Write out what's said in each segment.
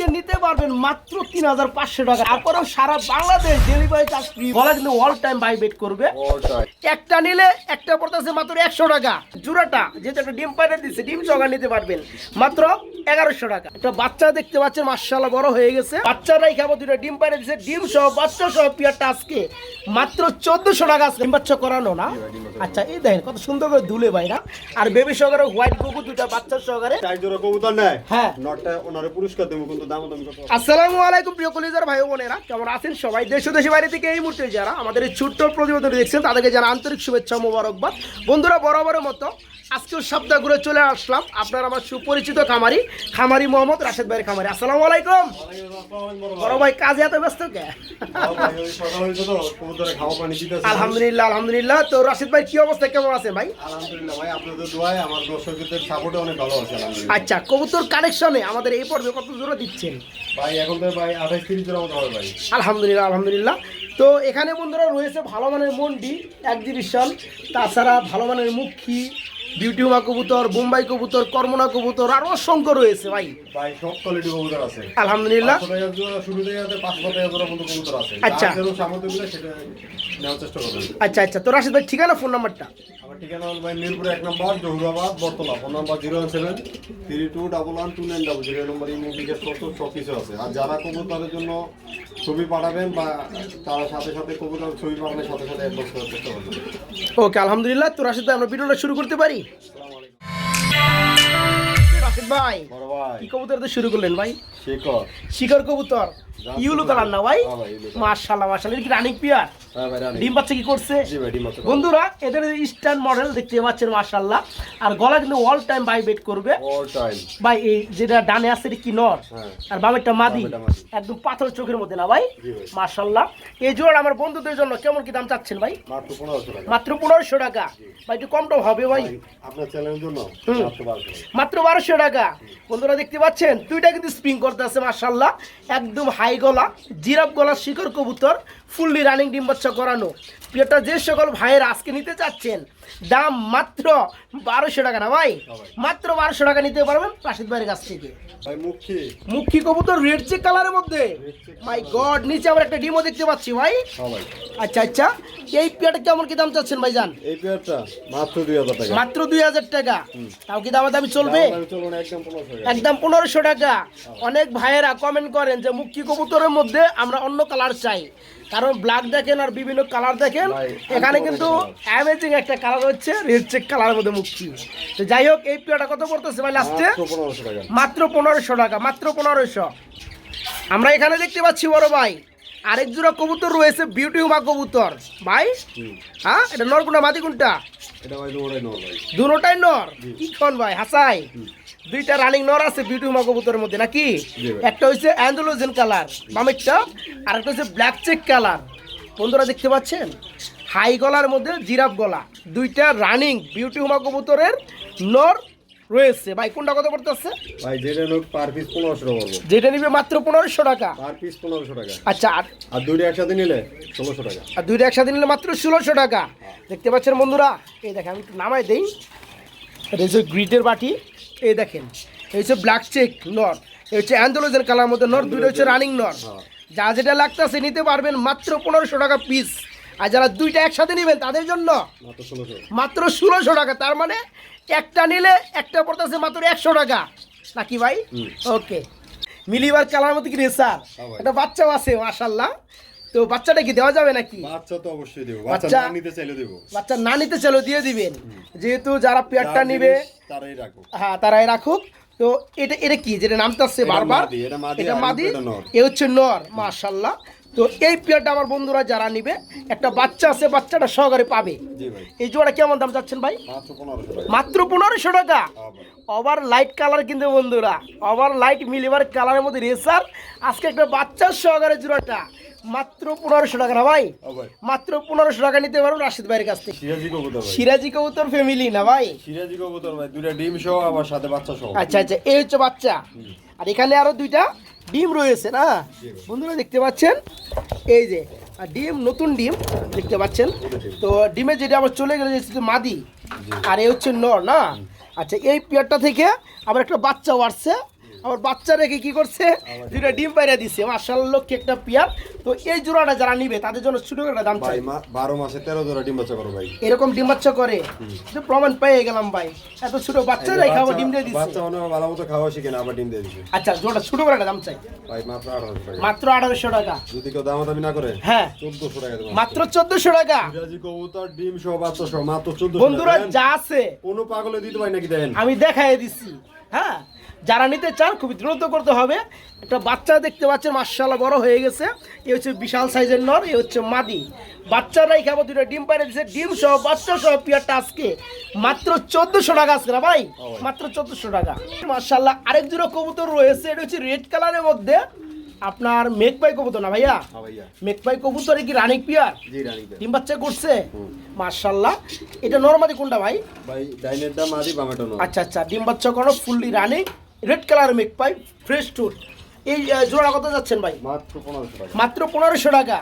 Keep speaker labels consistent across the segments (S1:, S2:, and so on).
S1: আজকে নিতে পারবেন মাত্র তিন হাজার পাঁচশো টাকা। তারপরেও সারা বাংলাদেশ ডেলিভারি চার্জ ফ্রি বলা কিন্তু অল টাইম বাই বেট করবে একটা নিলে একটা পড়তেছে মাত্র একশো টাকা। জোড়াটা যেহেতু একটা ডিম পাইরে দিচ্ছে ডিম সহকার নিতে পারবেন। মাত্র এগারোশো টাকা। একটা বাচ্চা দেখতে পাচ্ছেন মার্শাল্লাহ বড় হয়ে গেছে। বাচ্চারাই খাব দুটো ডিম পাইরে দিচ্ছে ডিম সহ বাচ্চা সহ পিয়ারটা আজকে মাত্র চোদ্দশো টাকা। আছে ডিম বাচ্চা করানো না। আচ্ছা এই দেখেন কত সুন্দর করে দুলে ভাইরা। আর বেবি সহকারে হোয়াইট কুকুর দুটা বাচ্চা সহকারে।
S2: চার জোড়া কবুতর নেয়?
S1: হ্যাঁ।
S2: নটটা ওনারে পুরস্কার দেবো কিন্তু
S1: আসসালামু আলাইকুম, প্রিয় কলিজার ভাই বোনেরা। কেমন আছেন সবাই? দেশ ও দেশের বাইরে থেকে এই মুহূর্তে যারা আমাদের এই ছোট্ট প্রতিবেদন দেখছেন, তাদেরকে যারা আন্তরিক শুভেচ্ছা মোবারকবাদ। বন্ধুরা, বরাবরের মতো আজকেও সপ্তাহ ঘুরে চলে আসলাম। আপনার আমার সুপরিচিত খামারি খামারি মোহাম্মদ রাশেদ ভাইয়ের খামারি। আসসালামু আলাইকুম। বড় ভাই কাজে এত ব্যস্ত কে? আলহামদুলিল্লাহ আলহামদুলিল্লাহ। তো রাশেদ ভাই কি অবস্থা? কেমন আছে ভাই আচ্ছা কবুতর কানেকশনে আমাদের এই পর্বে কত জোড়া দিচ্ছেন?
S2: ভাই এখন তো ভাই আঠাশ তিরিশ জোড়া মতো হবে ভাই।
S1: আলহামদুলিল্লাহ আলহামদুলিল্লাহ। তো এখানে বন্ধুরা রয়েছে ভালো মানের মন্ডি এক্সিবিশন তাছাড়া ভালো মানের মুখী বিউটিউমা কবুতর বোম্বাই কবুতর কর্মনা কবুতর আরও অসংখ্য রয়েছে ভাই।
S2: ভাই সব কোয়ালিটি কবুতর আছে।
S1: আলহামদুলিল্লাহ।
S2: টাকা জোড়া কবুতর আছে।
S1: আচ্ছা।
S2: যেরকম সামর্থ্য সেটা নেওয়ার চেষ্টা করবেন।
S1: আচ্ছা আচ্ছা। তো রাশিদ ভাই ঠিকানা ফোন নাম্বারটা
S2: আমার ঠিকানা হল ভাই মিরপুর এক number Johurabad Bortola phone number zero one seven three two double one two nine double zero. Number imo bKash করতো সব কিছু আছে। আর যারা কবুতরের জন্য ছবি পাঠাবেন বা তার সাথে সাথে কবুতর ছবি পাঠানোর সাথে সাথে অ্যাডভান্স চেষ্টা
S1: ওকে আলহামদুলিল্লাহ। তো রাশিদ ভাই আমরা ভিডিওটা শুরু করতে পারি? রাশিদ ভাই
S2: বড় ভাই।
S1: কি কবুতর শুরু করলেন ভাই?
S2: শিকর
S1: শিকর কবুতর। ইউলো কালার না ভাই।
S2: ভাই,
S1: মার্শাল্লাহ মার্শাল্লাহ এটা কি রানিং পিয়ার
S2: হ্যাঁ রানি
S1: ডিম বাচ্চা কি করছে? বন্ধুরা এদের ইস্টার্ন মডেল দেখতে পাচ্ছেন মার্শাল্লাহ আর গলা কিন্তু অল টাইম বাই বেট করবে।
S2: অল টাইম
S1: ভাই এই যেটা ডানে আছে এটা কি নর?
S2: হ্যাঁ।
S1: আর বামেরটা মাদি। একদম পাথর চোখের মধ্যে না ভাই?
S2: জি
S1: মার্শাল্লাহ এই জোড়া আমার বন্ধুদের জন্য কেমন কি দাম চাচ্ছেন ভাই?
S2: মাত্র পনেরোশো টাকা।
S1: ভাই একটু কম টম হবে ভাই।
S2: আপনার চ্যানেলের জন্য মাত্র বারোশো টাকা।
S1: মাত্র বারোশো টাকা। বন্ধুরা দেখতে পাচ্ছেন দুইটা কিন্তু স্প্রিং করতে আছে মার্শাল্লাহ একদম হাই গলা, জিরাফ গলা শিকর কবুতর, ফুললি রানিং ডিম্বাচ্ছা করানো। প্রিয়টা যে সকল ভাইয়ের আজকে নিতে চাচ্ছেন দাম মাত্র বারোশো টাকা না ভাই? মাত্র বারোশো টাকা নিতে পারবেন রাশিদ ভাইয়ের কাছ থেকে।
S2: ভাই মুখী
S1: মুখী কবুতর? রেড চেক কালারের মধ্যে? মাই গড নিচে আবার একটা ডিমও দেখতে পাচ্ছি ভাই।
S2: হ্যাঁ
S1: আচ্ছা আচ্ছা। এই পেয়ারটা কেমন কি দাম চাচ্ছেন ভাই জান
S2: এই পেয়ারটা মাত্র দুই হাজার টাকা।
S1: মাত্র দুই হাজার টাকা। তাও কি দামা দামি চলবে
S2: একদম পনেরোশো টাকা।
S1: একদম পনেরোশো টাকা। অনেক ভাইয়েরা কমেন্ট করেন যে মুখী কবুতরের মধ্যে আমরা অন্য কালার চাই। কারণ ব্ল্যাক দেখেন আর বিভিন্ন কালার দেখেন এখানে কিন্তু অ্যামেজিং একটা কালার হচ্ছে রেড চেক কালারের মধ্যে মুক্তি। তো যাই হোক এই পেয়ারটা কত পড়তেছে ভাই লাস্টে
S2: মাত্র পনেরোশো টাকা।
S1: মাত্র পনেরোশো আমরা এখানে দেখতে পাচ্ছি বড় ভাই আরেক জোড়া কবুতর রয়েছে বিউটি হুমা কবুতর। ভাই। হ্যাঁ এটা নর কোনটা মাদি কোনটা? দুটোটাই নর কি খন ভাই হাসাই? দুইটা রানিং নর আছে বিউটি হুমা কবুতরের মধ্যে নাকি? একটা হচ্ছে অ্যান্ডোলোজেন কালার বামেরটা আর একটা হচ্ছে ব্ল্যাক চেক কালার বন্ধুরা দেখতে পাচ্ছেন? হাই গলার মধ্যে জিরাফ গলা দুইটা রানিং বিউটি হুমা কবুতরের নর রয়েছে। ভাই কোনটা কত পড়তেছে?
S2: ভাই যেটা লোক পার পিস পনেরোশো টাকা পড়ব
S1: যেটা নিবে মাত্র পনেরোশো টাকা।
S2: পার পিস পনেরোশো টাকা।
S1: আচ্ছা আর
S2: আর দুইটা একসাথে নিলে ষোলোশো টাকা।
S1: আর দুইটা একসাথে নিলে মাত্র ষোলোশো টাকা। দেখতে পাচ্ছেন বন্ধুরা? এই দেখেন আমি একটু নামাই দেই। এটা হচ্ছে গ্রিটের বাটি। এই দেখেন এই হচ্ছে ব্ল্যাক চেক নর এই হচ্ছে অ্যান্ডোলোজের কালার মধ্যে নর দুইটা হচ্ছে রানিং নর
S2: হ্যাঁ।
S1: যা যেটা লাগতেছে নিতে পারবেন মাত্র পনেরোশো টাকা পিস আর যারা দুইটা একসাথে নেবেন তাদের জন্য
S2: মাত্র ষোলোশো।
S1: টাকা তার মানে একটা নিলে একটা পড়তেছে মাত্র একশো টাকা। নাকি ভাই? ওকে মিলিবার কালার মধ্যে কি রেসার
S2: হ্যাঁ ভাই।
S1: একটা বাচ্চাও আছে মাশাল্লাহ তো বাচ্চাটা কি দেওয়া যাবে নাকি?
S2: বাচ্চা তো অবশ্যই দেবো। বাচ্চা না নিতে চাইলে দেবো।
S1: বাচ্চা না নিতে চলো দিয়ে দিবেন। যেহেতু যারা পেয়ারটা
S2: যার
S1: নিবে
S2: তারাই রাখো
S1: হ্যাঁ তারাই রাখুক। তো এটা এটা কি? যেটা নামতে আসছে বারবার।
S2: এটা মাদি,
S1: এটা মাদি। এ হচ্ছে নর মাশাল্লাহ তো এই পেয়ারটা আমার বন্ধুরা যারা নিবে একটা বাচ্চা আছে বাচ্চাটা সহকারে পাবে।
S2: জি ভাই।
S1: এই জোড়া কেমন দাম চাচ্ছেন ভাই?
S2: মাত্র পনেরোশো টাকা।
S1: মাত্র পনেরোশো টাকা?
S2: হ্যাঁ
S1: ওভার লাইট কালার কিন্তু বন্ধুরা। ওভার লাইট মিলিবার কালারের মধ্যে রেসার। আজকে একটা বাচ্চার সহকারে জোড়াটা। মাত্র পনেরোশো টাকা না ভাই? মাত্র পনেরোশো টাকা নিতে পারো রাশিদ ভাইয়ের কাছ থেকে।
S2: সিরাজি কবুতর
S1: সিরাজি কবুতর ফ্যামিলি না ভাই?
S2: সিরাজি কবুতর ভাই দুইটা ডিম সহ আবার সাথে বাচ্চা সহ।
S1: আচ্ছা আচ্ছা এই হচ্ছে বাচ্চা। আর এখানে আরও দুইটা ডিম রয়েছে না? বন্ধুরা দেখতে পাচ্ছেন? এই যে আর ডিম নতুন ডিম দেখতে পাচ্ছেন? তো ডিমে যেটা আবার চলে গেলে মাদি। আর এ হচ্ছে নর না? আচ্ছা এই পেয়ারটা থেকে আবার একটা বাচ্চাও আসছে। আবার বাচ্চা রেখে কি করছে? দুইটা ডিম পাইরা দিছে। মার্শাল লক্ষ্যে একটা পিয়ার। তো এই জোড়াটা যারা নিবে তাদের জন্য ছোট একটা দাম চাই।
S2: বারো মাসে তেরো জোড়া ডিম বাচ্চা করো ভাই।
S1: এরকম ডিম বাচ্চা করে? প্রমাণ পেয়ে গেলাম ভাই। এত ছোট বাচ্চা রেখে আবার ডিম দিয়ে দিচ্ছে
S2: বাচ্চা হয় ভালো মতো খাওয়া শিখে না আবার ডিম দিয়ে দিচ্ছে
S1: আচ্ছা জোড়া ছোট করে একটা দাম চাই।
S2: ভাই মাত্র আঠারোশো টাকা।
S1: মাত্র আঠারোশো টাকা।
S2: যদি কেউ দামাদামি না করে
S1: হ্যাঁ।
S2: চোদ্দশো টাকা
S1: মাত্র চোদ্দশো টাকা।
S2: কবুতর ডিম সহ বাচ্চা সহ মাত্র চোদ্দশো
S1: বন্ধুরা যা আছে।
S2: কোনো পাগলে দিতে পারি নাকি দেন?
S1: আমি দেখাই দিছি। হ্যাঁ? যারা নিতে চান খুবই দ্রুত করতে হবে। একটা বাচ্চা দেখতে পাচ্ছেন মার্শাল্লাহ বড় হয়ে গেছে। এ হচ্ছে বিশাল সাইজের নর এ হচ্ছে মাদি। বাচ্চারাই খাব দুটো ডিম পাইরে দিচ্ছে ডিম সহ বাচ্চা সহ পিয়ারটা আজকে মাত্র চোদ্দশো টাকা আজকে না ভাই? মাত্র চোদ্দশো টাকা। মার্শাল্লাহ আরেক দুটো কবুতর রয়েছে এটা হচ্ছে রেড কালারের মধ্যে। আপনার মেঘপাই কবুতর না ভাইয়া? মেঘপাই কবুতরে কি রানিক পিয়ার? ডিম বাচ্চা করছে? মার্শাল্লাহ এটা নর্মালি কোনটা ভাই? আচ্ছা আচ্ছা ডিম বাচ্চা কোনো fully running red colour make pair fresh টুট এই জোড়া কত যাচ্ছেন ভাই?
S2: মাত্র পনেরোশো টাকা।
S1: মাত্র পনেরোশো টাকা।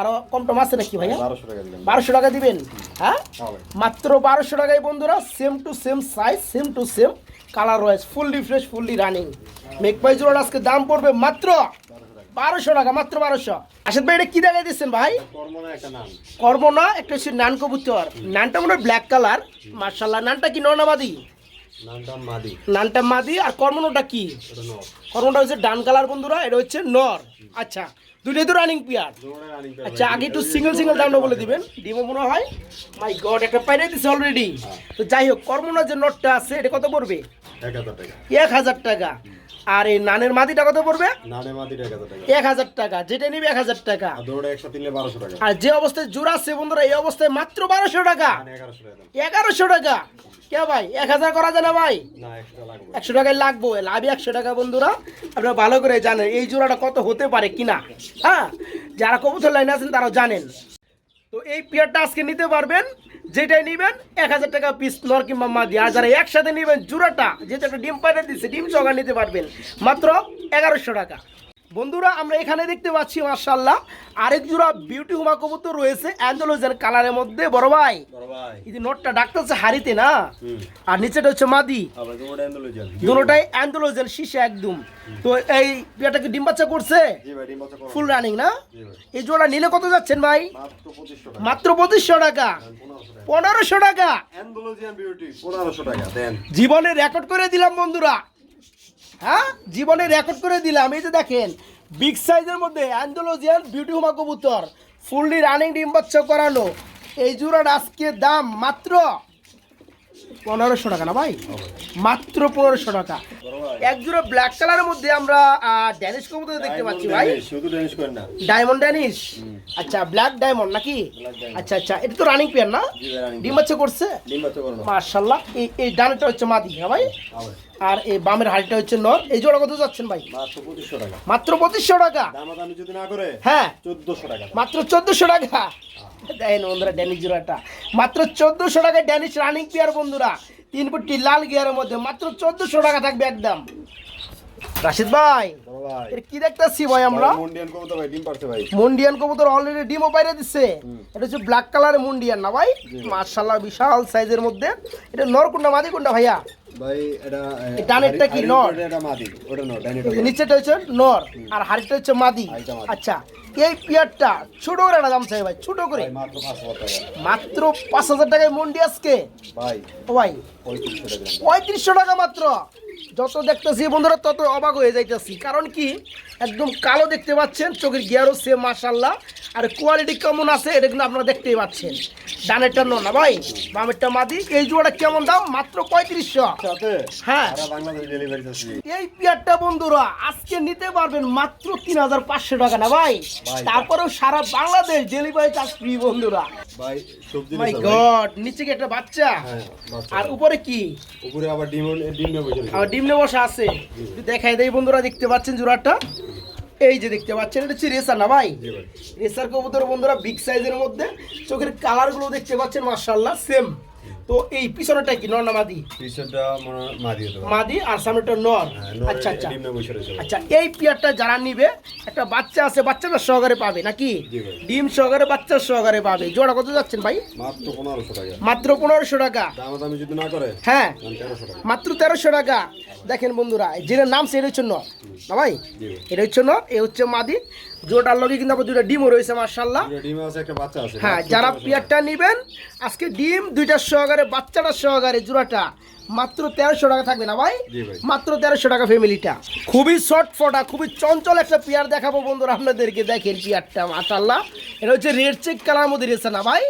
S1: আরও কম টম আছে নাকি ভাইয়া?
S2: বারোশো টাকা
S1: বারোশো টাকা দিবেন? হ্যাঁ? মাত্র বারোশো টাকায় বন্ধুরা same to same size same to same colour রয়েছে fully fresh fully running make pair জোড়া আজকে দাম পড়বে মাত্র বারোশো টাকা। মাত্র বারোশো। আসাদ ভাই এটা কি দেখাই দিচ্ছেন ভাই?
S2: কর্ম না একটা নাম
S1: কর্ম একটা হচ্ছে নান কবুতর। নানটা মনে হয় ব্ল্যাক কালার মার্শাল্লাহ নানটা কি নর্নাবাদি নানটা মাদি। আর কর্মনটা কি? কর্মটা হচ্ছে ডান কালার বন্ধুরা এটা হচ্ছে নর। আচ্ছা দুটোই তো রানিং পিয়ার আচ্ছা আগে একটু সিঙ্গেল সিঙ্গেল দামটা বলে দিবেন। ডিমো মনে হয়। মাই গড একটা পাইরে দিছে অলরেডি তো যাই হোক কর্মনার যে নটটা আছে এটা কত পড়বে?
S2: এক হাজার টাকা।
S1: আর এই নানের মাদিটা কত পড়বে?
S2: এক হাজার টাকা।
S1: যেটা নিবে এক হাজার টাকা।
S2: আর
S1: যে অবস্থায় জোড়া আছে বন্ধুরা এই অবস্থায় মাত্র বারোশো টাকা।
S2: মানে এগারোশো টাকা
S1: কে ভাই? এক হাজার করা যায় না ভাই?
S2: একশো
S1: টাকায় লাগবো। লাভ একশো টাকা বন্ধুরা। আপনারা ভালো করে জানেন এই জোড়াটা কত হতে পারে কিনা। হ্যাঁ? যারা কবুতর লাইনে আছেন তারাও জানেন। তো এই পেয়ারটা আজকে নিতে পারবেন যেটাই নিবেন, এক হাজার টাকা পিস নর কিংবা মাদি। আর যারা একসাথে নিবেন, জোড়াটা যেটা একটা ডিম পাইরে দিচ্ছে, ডিম চগা নিতে পারবেন। মাত্র এগারোশো টাকা। বন্ধুরা আমরা এখানে দেখতে পাচ্ছি মার্শাল্লাহ আরেক জোড়া বিউটি হুমা কবুতর রয়েছে অ্যান্ডোলোজেন কালারের মধ্যে বড় ভাই। এই যে নোটটা ডাকতেছে হারিতে না? আর নিচেটা হচ্ছে মাদি। দুটোটাই অ্যান্ডোলোজেন শীষে একদম। তো এই কি ডিম বাচ্চা করছে? ফুল রানিং না? এই জোড়া নিলে কত যাচ্ছেন ভাই?
S2: মাত্র পঁচিশশো টাকা।
S1: টাকা।
S2: পনেরোশো টাকা।
S1: জীবনে রেকর্ড করে দিলাম বন্ধুরা। হ্যাঁ? জীবনে রেকর্ড করে দিলাম। এই যে দেখেন বিগ সাইজের মধ্যে অ্যান্ডোলজিয়ান বিউটি হুমা কবুতর ফুললি রানিং ডিম বাচ্চা করানো। এই জোড়ার আজকে দাম মাত্র পনেরোশো টাকা না ভাই? মাত্র পনেরোশো টাকা। এক জোড়া ব্ল্যাক কালারের মধ্যে আমরা ড্যানিশ কবুতর দেখতে পাচ্ছি ভাই। ডায়মন্ড ড্যানিশ আচ্ছা ব্ল্যাক ডায়মন্ড নাকি? আচ্ছা আচ্ছা এটা তো রানিং পেয়ার না? ডিম বাচ্চা করছে? মার্শাল্লাহ এই এই ডানটা হচ্ছে মাদি হ্যাঁ ভাই? আর এই বামের হাড়িটা হচ্ছে নর। এই জোড়া কত যাচ্ছেন ভাই?
S2: মাত্র পঁচিশশো টাকা।
S1: টাকা?
S2: যদি না করে
S1: হ্যাঁ।
S2: চোদ্দশো টাকা।
S1: মাত্র চোদ্দশো টাকা? দেখেন বন্ধুরা ড্যানিশ জোড়াটা মাত্র চোদ্দশো টাকায় ড্যানিশ রানিং পেয়ার বন্ধুরা। তিন ফুটটি লাল গিয়ারের মধ্যে মাত্র চোদ্দশো টাকা থাকবে একদম। রাশিদ ভাই কি দেখতেছি ভাই আমরা?
S2: মুন্ডিয়ান কবুতর ভাই ডিম পারছে ভাই।
S1: মুন্ডিয়ান কবুতর অলরেডি ডিমও বাইরে দিচ্ছে এটা হচ্ছে ব্ল্যাক কালারের মুন্ডিয়ান না ভাই? মার্শাল্লাহ বিশাল সাইজের মধ্যে। এটা নরকুন্ডা কোনটা মাদি কোনটা ভাইয়া?
S2: ভাই এটা
S1: ডানেরটা কি নর?
S2: এটা মাদি ওটা নর ডাইনেটা
S1: নিচেটা হচ্ছে নর আর হাড়িটা হচ্ছে মাদি। আচ্ছা এই পিয়ারটা ছোট করে একটা দাম চাই ভাই ছোট করে।
S2: মাত্র পাঁচ হাজার
S1: টাকায় মন্ডি আজকে?
S2: ভাই
S1: ভাই
S2: পঁয়ত্রিশশো টাকা
S1: মাত্র? যত দেখতেছি বন্ধুরা তত অবাক হয়ে যাইতেছি। কারণ কি? একদম কালো দেখতে পাচ্ছেন চোখের গিয়ারও সেম মাসাল্লাহ আর কোয়ালিটি কেমন আছে এটা কিন্তু আপনারা দেখতেই পাচ্ছেন। ডানেরটা নো না ভাই বামেরটা মাদি। এই জোড়া কেমন দাম? মাত্র পঁয়ত্রিশশো। হ্যাঁ। এই পেয়ারটা বন্ধুরা আজকে নিতে পারবেন মাত্র তিন হাজার পাঁচশো টাকা না ভাই?
S2: ভাই।
S1: তারপরেও সারা বাংলাদেশ ডেলিভারি চার্জ ফ্রি বন্ধুরা।
S2: ভাই সবজি
S1: মাই গড নিচে কি একটা বাচ্চা?
S2: হ্যাঁ
S1: আর উপরে কি?
S2: উপরে আবার ডিম ডিম নিয়ে বসে
S1: আবার ডিম নিয়ে বসা আছে। দেখাই দেই বন্ধুরা দেখতে পাচ্ছেন জোড়াটা? এই যে দেখতে পাচ্ছেন এটা হচ্ছে রেসার না ভাই? রেসার কবুতর বন্ধুরা বিগ সাইজের মধ্যে। চোখের কালারগুলো দেখতে পাচ্ছেন মার্শাল্লাহ সেম তো এই পিছনেটা কি? নর না মাদি?
S2: পিছনটা মাদি
S1: মাদি আর সামনেটা নর?
S2: হ্যাঁ,
S1: আচ্ছা আচ্ছা। আচ্ছা এই পিয়ারটা যারা নিবে একটা বাচ্চা আছে বাচ্চাটা সহকারে পাবে নাকি? ডিম সহকারে বাচ্চা সহকারে পাবে। জোড়া কত যাচ্ছেন ভাই?
S2: মাত্র পনেরোশো টাকা।
S1: মাত্র পনেরোশো টাকা।
S2: দামাদামি যদি না করে
S1: হ্যাঁ। মাত্র তেরোশো টাকা। দেখেন বন্ধুরা যেটা নাম সেটা হচ্ছে নর। না ভাই এটা হচ্ছে নর এ হচ্ছে মাদি। জোটার লগে কিন্তু আবার দুটা ডিমও রয়েছে মার্শাল্লাহ হ্যাঁ যারা। পেয়ারটা নেবেন আজকে ডিম দুইটা সহকারে বাচ্চাটা সহকারে জোড়াটা মাত্র তেরোশো টাকা থাকবে না ভাই? মাত্র তেরোশো টাকা ফ্যামিলিটা। খুবই শর্ট ফটা খুবই চঞ্চল একটা পেয়ার দেখাবো বন্ধুরা আপনাদেরকে। দেখেন পেয়ারটা মাশাল্লাহ এটা হচ্ছে রেড চেক কালার মধ্যে রয়েছে না ভাই?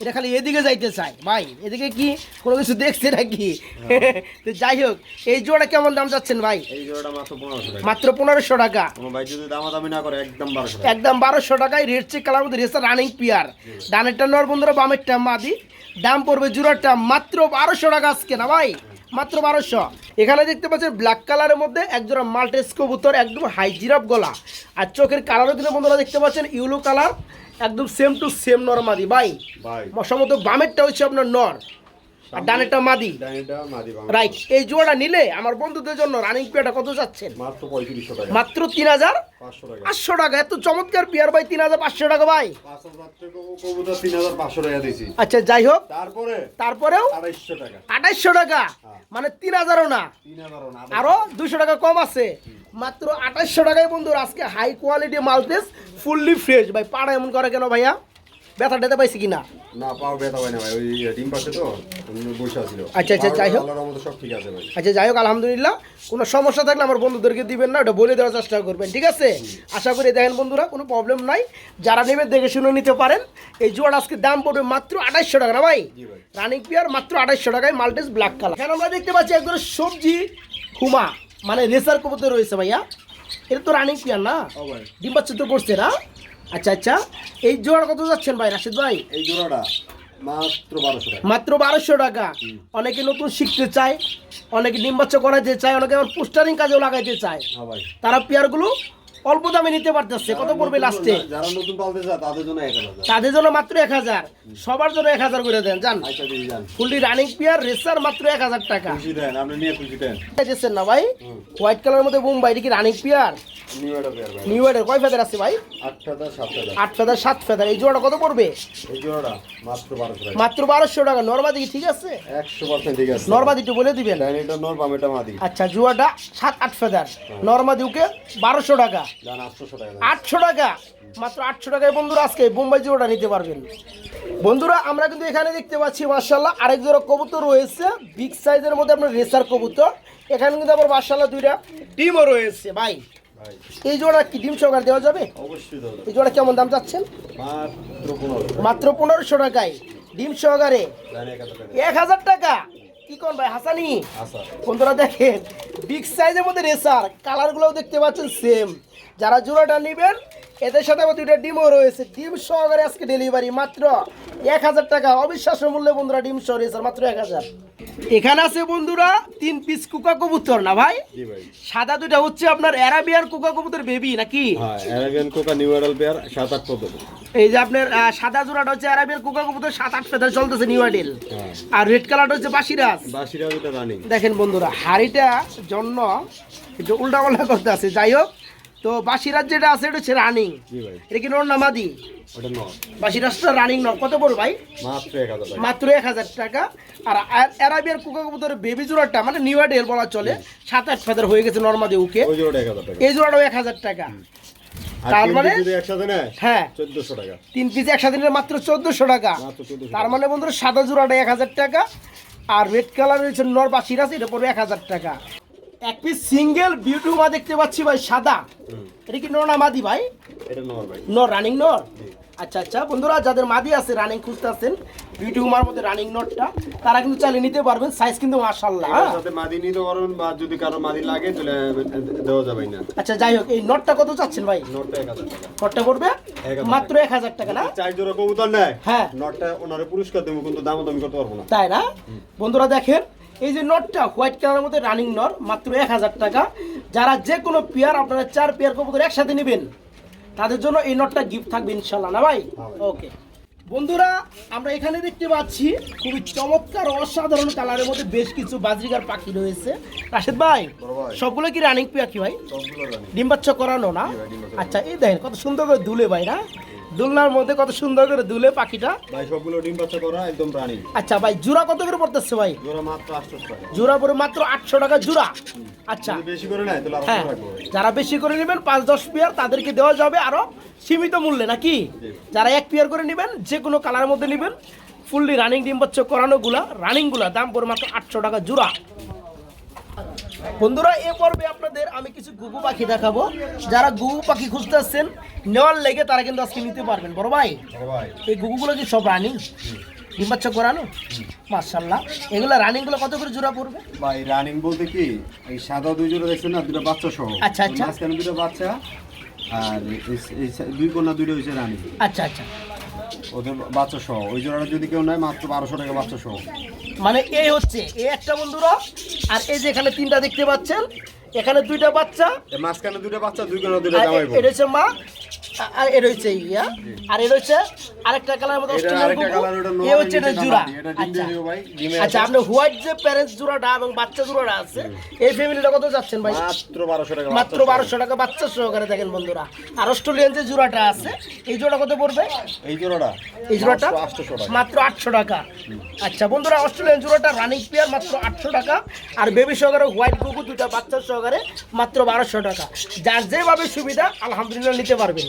S1: এটা খালি এদিকে যাইতে চাই ভাই এদিকে কি কোনো কিছু দেখছে নাকি? তো যাই হোক এই জোড়া কেমন দাম চাচ্ছেন ভাই?
S2: এই জোড়াটা মাত্র পনেরোশো টাকা।
S1: মাত্র পনেরোশো টাকা।
S2: কোনো ভাই যদি দামাদামি না করে একদম বারোশো
S1: একদম বারোশো টাকায় রেড চেক কালার মধ্যে রেসার রানিং পিয়ার ডানেরটা নর বন্ধুরা বামেরটা মাদি। দাম পড়বে জোড়াটা মাত্র বারোশো টাকা আজকে না ভাই? মাত্র বারোশো। এখানে দেখতে পাচ্ছেন ব্ল্যাক কালারের মধ্যে একজোড়া মাল্টেস কবুতর একদম হাই জিরাপ গলা। আর চোখের কালারও দিলে বন্ধুরা দেখতে পাচ্ছেন ইউলো কালার একদম সেম টু সেম নর মাদি ভাই।
S2: ভাই।
S1: সম্ভবত বামেরটা হচ্ছে আপনার নর আর ডানেরটা মাদি। রাইট এই জোড়া নিলে আমার বন্ধুদের জন্য রানিং পিয়ারটা কত যাচ্ছেন
S2: মাত্র পঁয়ত্রিশশো টাকা।
S1: মাত্র তিন হাজার
S2: পাঁচশো টাকা।
S1: এত চমৎকার পিয়ার ভাই তিন হাজার পাঁচশো টাকা ভাই। আচ্ছা যাই হোক।
S2: তারপরে?
S1: তারপরেও?
S2: আড়াইশো টাকা।
S1: টাকা? মানে তিন হাজারও না?
S2: তিন হাজারও না
S1: আরও দুশো টাকা কম আছে। মাত্র আঠাশশো টাকায় বন্ধুরা আজকে high quality Maltese fully fresh ভাই পাড়া এমন করে কেন ভাইয়া? ব্যথা টেতে পাইছি কি
S2: না না পাও ব্যথা হয় না ভাই ওই ডিম পাশে তো বসে ছিল
S1: আচ্ছা, আচ্ছা, যাই হোক।
S2: সব ঠিক আছে ভাই।
S1: আচ্ছা যাই হোক আলহামদুলিল্লাহ। কোনো সমস্যা থাকলে আমার বন্ধুদেরকে দিবেন না ওটা বলে দেওয়ার চেষ্টা করবেন ঠিক আছে? আশা করি দেখেন বন্ধুরা কোনো প্রবলেম নাই। যারা নেবেন দেখে শুনে নিতে পারেন। এই জোয়ার আজকে দাম পড়বে মাত্র আঠাইশশো টাকা না ভাই? রানিং পিয়ার মাত্র আঠাইশশো টাকায় মাল্টেস ব্ল্যাক কালার এখানে আমরা দেখতে পাচ্ছি একদম সবজি হুমা। মানে রেসার কবুতর রয়েছে ভাইয়া। এটা তো রানিং পিয়ার না?
S2: ও ভাই।
S1: ডিম বাচ্চা তো করছে না? আচ্ছা আচ্ছা। এই জোড়া কত যাচ্ছেন ভাই রাশিদ ভাই?
S2: এই জোড়াটা মাত্র বারোশো টাকা।
S1: মাত্র বারোশো টাকা। অনেকে নতুন শিখতে চায় অনেকে ডিম বাচ্চা করাইতে চায় অনেকে আমার পোস্টারিং কাজেও লাগাইতে চায়।
S2: হ্যাঁ ভাই।
S1: তারা পেয়ারগুলো অল্প দামে নিতে পারতেছে। কত পড়বে লাস্টে
S2: যারা নতুন পালতে চায় তাদের জন্য এক হাজার।
S1: তাদের জন্য মাত্র এক হাজার। সবার জন্য এক হাজার করে দেন জান
S2: আচ্ছা
S1: ফুললি রানিং পিয়ার রেসার মাত্র এক হাজার টাকা।
S2: খুশি দেন আপনি নিয়ে খুশি দেন।
S1: দেখছেন না ভাই। হোয়াইট কালারের মধ্যে বোম্বাই কি রানিং পেয়ার?
S2: নিউ এটা
S1: কয় ফেদার আছে ভাই?
S2: আট সাত
S1: ফেদার সাত ফেদার এই জোড়াটা কত পড়বে?
S2: এই জোড়াটা মাত্র বারোশো টাকা।
S1: মাত্র বারোশো টাকা। নর্মাদি ঠিক আছে?
S2: একশো পার্সেন্ট ঠিক আছে।
S1: নর্মাদি একটু বলে দিবেন।
S2: নর বামেটা মাদি।
S1: আচ্ছা জুয়াটা সাত আট ফেদার নর্মাদি ওকে বারোশো টাকা।
S2: যান আটশোশো টাকা
S1: আটশো টাকা। মাত্র আটশো টাকায় বন্ধুরা আজকে বোম্বাই জোড়াটা নিতে পারবেন। বন্ধুরা আমরা কিন্তু এখানে দেখতে পাচ্ছি মার্শাল্লাহ আরেক জোড়া কবুতর রয়েছে। বিগ সাইজের মধ্যে আপনার রেসার কবুতর। এখানে কিন্তু আবার মার্শাল্লাহ দুইটা ডিমও রয়েছে ভাই। এই জোড়া কি ডিম সহকার দেওয়া যাবে?
S2: অবশ্যই
S1: এই জোড়া কেমন দাম চাচ্ছেন?
S2: মাত্র
S1: পনেরোশো। টাকায়। ডিম সহকারে।
S2: এক হাজার টাকা।
S1: কি কোন ভাই হাসানি? বন্ধুরা দেখেন বিগ সাইজের মধ্যে রেসার কালারগুলোও দেখতে পাচ্ছেন সেম যারা জোড়াটা নেবেন এদের সাথে আবার দুইটা ডিমও রয়েছে। ডিম সহকারে আজকে ডেলিভারি মাত্র এক হাজার টাকা। অবিশ্বাস্য মূল্যে বন্ধুরা ডিম সহ রেসার মাত্র এক হাজার। এখানে আছে বন্ধুরা তিন পিস কুকা কবুতর না ভাই? সাদা দুইটা হচ্ছে আপনার অ্যারাবিয়ান কুকা কবুতর বেবি নাকি?
S2: হ্যাঁ অ্যারাবিয়ান কোকা নিউ এডাল পেয়ার সাত আট পদ্ম
S1: এই যে আপনার সাদা জোড়াটা হচ্ছে অ্যারাবিয়ান কুকা কবুতর সাত আট ফেদার চলতেছে নিউ
S2: হ্যাঁ।
S1: আর রেড কালারটা হচ্ছে বাসিরাজ
S2: বাসিরা দুটা রানিং
S1: দেখেন বন্ধুরা হাড়িটা জন্য একটু উল্টা পাল্টা করতে আছে। যাই হোক তো বাসিরাজ যেটা আছে এটা হচ্ছে রানিং। এটা কি নোর নামাদি বাসিরাজটা রানিং নয় কত পড়বে ভাই?
S2: মাত্র এক হাজার টাকা।
S1: আর অ্যারাবিয়ার কুকা কবুতরের বেবি জোড়াটা মানে নিউ আইডেল বলা চলে সাত আট ফেদার হয়ে গেছে নর্মাদি উকে
S2: ওই জোড়াটা এক হাজার টাকা।
S1: এই জোড়াটাও এক হাজার টাকা।
S2: আর
S1: তার মানে? হ্যাঁ।
S2: চোদ্দশো টাকা।
S1: তিন পিস একসাথে নিলে মাত্র চোদ্দশো টাকা। তার মানে বন্ধুরা সাদা জোড়াটা এক হাজার টাকা। আর রেড কালার রয়েছে নর বা সিরাজ এটা পড়বে এক হাজার টাকা। এক পিস সিঙ্গেল বিউটি মা দেখতে পাচ্ছি ভাই সাদা। এটা কি নর না মাদি ভাই?
S2: এটা নর ভাই।
S1: নর রানিং নর? আচ্ছা আচ্ছা বন্ধুরা যাদের মাদি আছে রানিং খুঁজতে আছেন বিউটি উমার মধ্যে রানিং নটটা তারা কিন্তু চালিয়ে নিতে পারবেন সাইজ কিন্তু মাশাল্লাহ
S2: সাথে মাদি নিতে পারবেন বা যদি কারও মাদি লাগে তাহলে দেওয়া যাবে না।
S1: আচ্ছা যাই হোক এই নটটা কত চাচ্ছেন ভাই?
S2: নটটা এক হাজার টাকা।
S1: নটটা পড়বে? মাত্র এক হাজার টাকা না?
S2: চার জোড়া কবুতর নেয়
S1: হ্যাঁ।
S2: নটটা ওনারে পুরস্কার দেবো কিন্তু দাম দামি করতে পারব না।
S1: তাই না? বন্ধুরা দেখেন এই যে নটটা হোয়াইট কালারের মধ্যে রানিং নট মাত্র এক হাজার টাকা। যারা যে কোনো পেয়ার আপনারা চার পেয়ার কবুতর একসাথে নেবেন। তাদের জন্য এই নটটা গিফট থাকবে ইনশাল্লাহ না ভাই? ওকে বন্ধুরা আমরা এখানে দেখতে পাচ্ছি খুবই চমৎকার অসাধারণ কালারের মধ্যে বেশ কিছু বাজরিকার পাখি রয়েছে। রাশেদ ভাই সবগুলো কি রানিং কি ভাই?
S2: সবগুলো জানি
S1: ডিম বাচ্চা করানো না? আচ্ছা এই দেখেন কত সুন্দর করে দুলে ভাই না? দুলনার মধ্যে কত সুন্দর করে দুলে পাখিটা?
S2: ভাই সবগুলো ডিম বাচ্চা করা একদম রানিং।
S1: আচ্ছা ভাই জোড়া কত করে পড়তেছে ভাই?
S2: জোড়া মাত্র আটশো টাকা।
S1: জোড়া পরে মাত্র আটশো টাকা জোড়া আচ্ছা।
S2: বেশি করে নেয় তাহলে
S1: হ্যাঁ। যারা বেশি করে নেবেন পাঁচ দশ পেয়ার তাদেরকে দেওয়া যাবে আরও সীমিত মূল্যে নাকি? যারা এক পেয়ার করে নেবেন যে কোনো কালারের মধ্যে নেবেন। ফুললি রানিং ডিম বাচ্চা করানোগুলা রানিংগুলা দাম পড়ে মাত্র আটশো টাকা জোড়া বন্ধুরা এ পর্বে আপনাদের আমি কিছু গুগু পাখি দেখাবো। যারা গুগু পাখি খুঁজতেছেন নেওয়ার লেগে তারা কিন্তু আজকে নিতে পারবেন। বড় ভাই এই গুগুগুলো কি সব রানিং ডিম বাচ্চা করানো মার্শাল্লাহ এগুলো রানিংগুলো কত করে জোড়া পড়বে?
S2: ভাই রানিং বলতে কি এই সাদা দুই জোড়া দেখছেন না দুটো বাচ্চা সহ?
S1: আচ্ছা, আচ্ছা।
S2: মাঝখানে দুটো বাচ্চা আর দুই কন্যা দুটো হয়েছে রানিং
S1: আচ্ছা আচ্ছা।
S2: ওদের বাচ্চা সহ। ওই জোড়াটা যদি কেউ নেয় মাত্র বারোশো টাকা বাচ্চা সহ।
S1: মানে এই হচ্ছে এই একটা বন্ধুরা আর এই যে এখানে তিনটা দেখতে পাচ্ছেন এখানে দুইটা বাচ্চা
S2: মাঝখানে দুইটা বাচ্চা দুই জামাই
S1: এ- এটা হচ্ছে মা আর এটা হচ্ছে ইয়া। আর এটা হচ্ছে আরেকটা কালার মতো অস্ট্রেলিয়ান কুকুর
S2: কালার
S1: এ হচ্ছে এটা জোড়া আচ্ছা। আচ্ছা আপনি হোয়াইট যে প্যারেন্টস জোড়াটা এবং বাচ্চা জোড়াটা আছে এই ফ্যামিলিটা কত যাচ্ছেন ভাই?
S2: মাত্র বারোশো টাকা
S1: মাত্র বারোশো টাকা বাচ্চা সহকারে দেখেন বন্ধুরা। আর অস্ট্রেলিয়ান যে জোড়াটা আছে এই জোড়া কত পড়বে?
S2: এই জোড়াটা
S1: এই জোড়াটা মাত্র আটশো টাকা। আচ্ছা বন্ধুরা অস্ট্রেলিয়ান জোড়াটা রানিং পেয়ার মাত্র আটশো টাকা। আর বেবি সহকারে হোয়াইট গুগু দুটা বাচ্চা সহকারে মাত্র বারোশো টাকা। যার যেভাবে সুবিধা আলহামদুলিল্লাহ নিতে পারবেন।